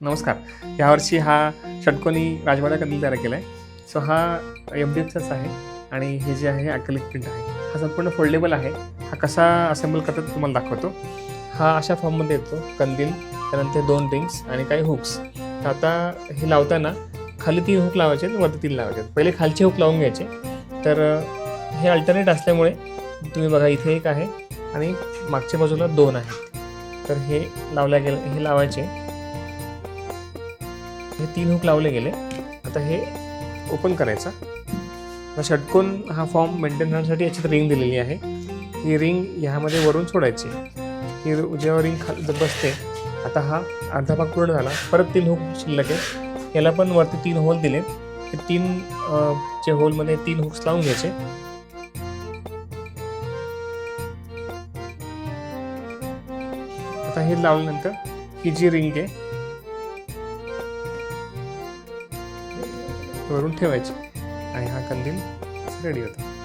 नमस्कार. यावर्षी हा षटकोनी राजवाडा कंदील तयार केला आहे सो हा एम डी एफचाच आहे आणि हे जे आहे अॅक्रिलिक प्रिंट आहे. हा संपूर्ण फोल्डेबल आहे. हा कसा असेंबल करतात तुम्हाला दाखवतो. हा अशा फॉर्ममध्ये येतो. कंदील त्यानंतर दोन रिंग्स आणि काही हुक्स तर आता हे लावताना खाली तीन हुक लावायचे वरती तीन लावायचे. पहिले खालचे हुक लावून घ्यायचे. तर हे अल्टरनेट असल्यामुळे तुम्ही बघा इथे एक आहे आणि मागच्या बाजूला दोन आहेत. तर हे लावल्या गेलं हे लावायचे. हे तीन हुक लावले गेले. आता हे ओपन करायचा. षटकोन हा फॉर्म मेंटेन करण्यासाठी याच्यात रिंग दिलेली आहे. ही रिंग ह्यामध्ये वरून सोडायची. ही जेव्हा रिंग खाली बसते आता हा अर्धा भाग पूर्ण झाला. परत तीन हुक शिल्लक आहे. याला पण वरती तीन होल दिले हे तीन जे होलमध्ये तीन हुक्स लावून घ्यायचे. आता हे लावल्यानंतर ही जी रिंग आहे वरून ठेवायची. आणि हा कंदील रेडी होतो.